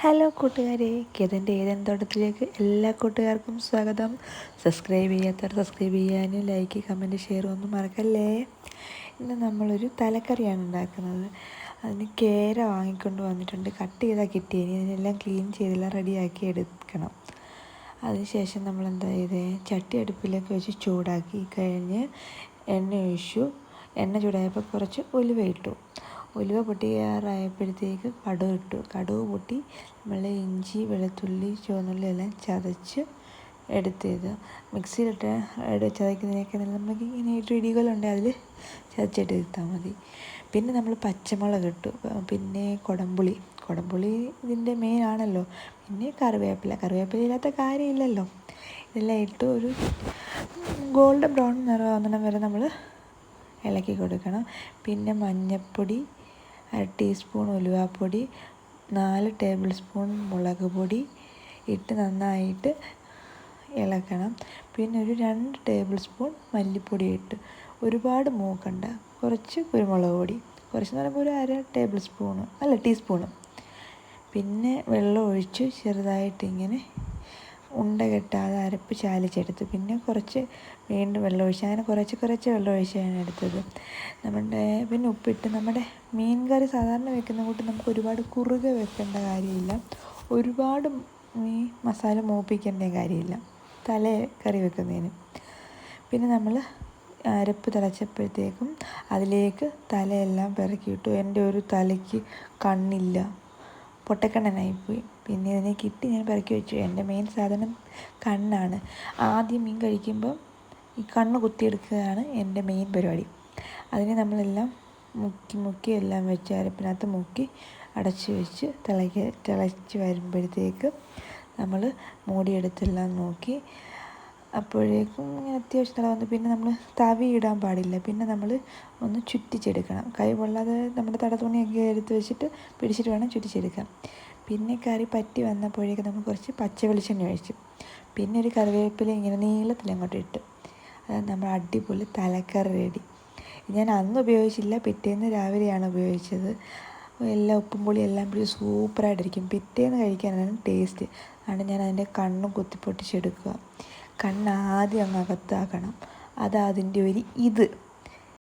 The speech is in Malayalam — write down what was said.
ഹലോ കൂട്ടുകാരെ കിതന്റെ ഏതൻ തോട്ടത്തിലേക്ക് എല്ലാ കൂട്ടുകാർക്കും സ്വാഗതം. സബ്സ്ക്രൈബ് ചെയ്യാത്തവർ സബ്സ്ക്രൈബ് ചെയ്യാനും ലൈക്ക് കമന്റ് ഷെയർ ഒന്നും മറക്കല്ലേ? ഇന്ന് നമ്മളൊരു തലക്കറിയാണ് ഉണ്ടാക്കുന്നത്. അതിന് കേര വാങ്ങിക്കൊണ്ട് വന്നിട്ടുണ്ട്. കട്ട് ചെയ്താൽ കിട്ടി ഇനി ഇതിനെല്ലാം ക്ലീൻ ചെയ്തെല്ലാം റെഡിയാക്കി എടുക്കണം. അതിനുശേഷം നമ്മൾ എന്താ ചെയ്തേ? ചട്ടി അടുപ്പിലേക്ക് വെച്ച് ചൂടാക്കി കഴിഞ്ഞ് എണ്ണ ഒഴിച്ചു. എണ്ണ ചൂടായപ്പോൾ കുറച്ച് ഉലുവ ഇട്ടു. ഉലുവ പൊട്ടിയാറായപ്പോഴത്തേക്ക് കടുക് ഇട്ടു. കടുക് പൊട്ടി നമ്മൾ ഇഞ്ചി വെളുത്തുള്ളി ചുവന്നുള്ളി എല്ലാം ചതച്ച് എടുത്തത് മിക്സിയിലിട്ട് ചതയ്ക്കുന്നതിനൊക്കെ നമുക്ക് ഇങ്ങനെ ഇടികളുണ്ട് അതിൽ ചതച്ചെടുത്താൽ മതി. പിന്നെ നമ്മൾ പച്ചമുളക് ഇട്ടു. പിന്നെ കുടംപുളി. കുടംപുളി ഇതിന്റെ മെയിൻ ആണല്ലോ. പിന്നെ കറിവേപ്പില. കറിവേപ്പില ഇല്ലാത്ത കാര്യമില്ലല്ലോ. ഇതെല്ലാം ഇട്ട് ഒരു ഗോൾഡൻ ബ്രൗൺ നിറം നിറമാകുന്നിടം വരെ നമ്മൾ ഇളക്കി കൊടുക്കണം. പിന്നെ മഞ്ഞൾപ്പൊടി അര ടീസ്പൂൺ ഉലുവാപ്പൊടി നാല് ടേബിൾ സ്പൂൺ മുളക് പൊടി ഇട്ട് നന്നായിട്ട് ഇളക്കണം. പിന്നെ ഒരു രണ്ട് ടേബിൾ സ്പൂൺ മല്ലിപ്പൊടി ഇട്ട്. ഒരുപാട് മൂക്കണ്ട. കുറച്ച് കുരുമുളക് പൊടി. കുറച്ച് പറയുമ്പോൾ ഒരു അര ടേബിൾ സ്പൂണ് അല്ല ടീസ്പൂണ് പിന്നെ വെള്ളം ഒഴിച്ച് ചെറുതായിട്ട് ഇങ്ങനെ ഉണ്ട കെട്ടാതെ അരപ്പ് ചാലിച്ചെടുത്ത്. പിന്നെ കുറച്ച് വീണ്ടും വെള്ളം ഒഴിച്ച് അങ്ങനെ കുറച്ച് കുറച്ച് വെള്ളം ഒഴിച്ചാണ് എടുത്തത്. നമ്മുടെ പിന്നെ ഉപ്പിട്ട് നമ്മുടെ മീൻ കറി സാധാരണ വെക്കുന്ന കൂട്ട് നമുക്ക് ഒരുപാട് കുറുകെ വെക്കേണ്ട കാര്യമില്ല. ഒരുപാട് ഈ മസാല മൂപ്പിക്കേണ്ട കാര്യമില്ല. തല കറി വെക്കുന്നതിന്. പിന്നെ നമ്മൾ അരപ്പ് തിളച്ചപ്പോഴത്തേക്കും അതിലേക്ക് തലയെല്ലാം പിറക്കിയിട്ടു എന്റെ ഒരു തലയ്ക്ക് കണ്ണില്ല. പൊട്ടക്കണ്ണനായിപ്പോയി. പിന്നെ ഇതിനെ കിട്ടി ഞാൻ പെറുക്കി വെച്ചു. എന്റെ മെയിൻ സാധനം കണ്ണാണ്. ആദ്യം മീൻ കഴിക്കുമ്പോൾ ഈ കണ്ണ് കുത്തിയെടുക്കുകയാണ് എന്റെ മെയിൻ പരിപാടി. അതിനെ നമ്മളെല്ലാം മുക്കി മുക്കി എല്ലാം വെച്ച് അരപ്പിനകത്ത് മുക്കി അടച്ച് വെച്ച് തിളയ്ക്ക് തിളച്ച് വരുമ്പോഴത്തേക്ക് നമ്മൾ മൂടിയെടുത്തെല്ലാം നോക്കി അപ്പോഴേക്കും ഇങ്ങനെ അത്യാവശ്യം തല വന്നു. പിന്നെ നമ്മൾ തവി ഇടാൻ പാടില്ല. പിന്നെ നമ്മൾ ഒന്ന് ചുറ്റിച്ചെടുക്കണം. കൈ പൊള്ളാതെ നമ്മുടെ തട തുണിയൊക്കെ എടുത്ത് വെച്ചിട്ട് പിടിച്ചിട്ട് വേണം ചുറ്റിച്ചെടുക്കാൻ. പിന്നെ കറി പറ്റി വന്നപ്പോഴേക്ക് നമ്മൾ കുറച്ച് പച്ച വെളിച്ചെണ്ണ ഒഴിച്ചു. പിന്നെ ഒരു കറിവേപ്പില ഇങ്ങനെ നീളത്തിൽ അങ്ങോട്ട് ഇട്ട്. അത് നമ്മൾ അടിപൊളി തലക്കറി റെഡി. ഞാൻ അന്ന് ഉപയോഗിച്ചില്ല. പിറ്റേന്ന് രാവിലെയാണ് ഉപയോഗിച്ചത്. എല്ലാം ഉപ്പും പുളി എല്ലാം പിടിച്ച് സൂപ്പറായിട്ടിരിക്കും. പിറ്റേന്ന് കഴിക്കാനാണ് ടേസ്റ്റ് അതുകൊണ്ട് ഞാൻ അതിന്റെ കണ്ണും കുത്തിപ്പൊട്ടിച്ചെടുക്കുക കണ്ണ് ആദ്യം അങ്ങ് അകത്താക്കണം. അതാ അതിന്റെ ഒരു ഇത്.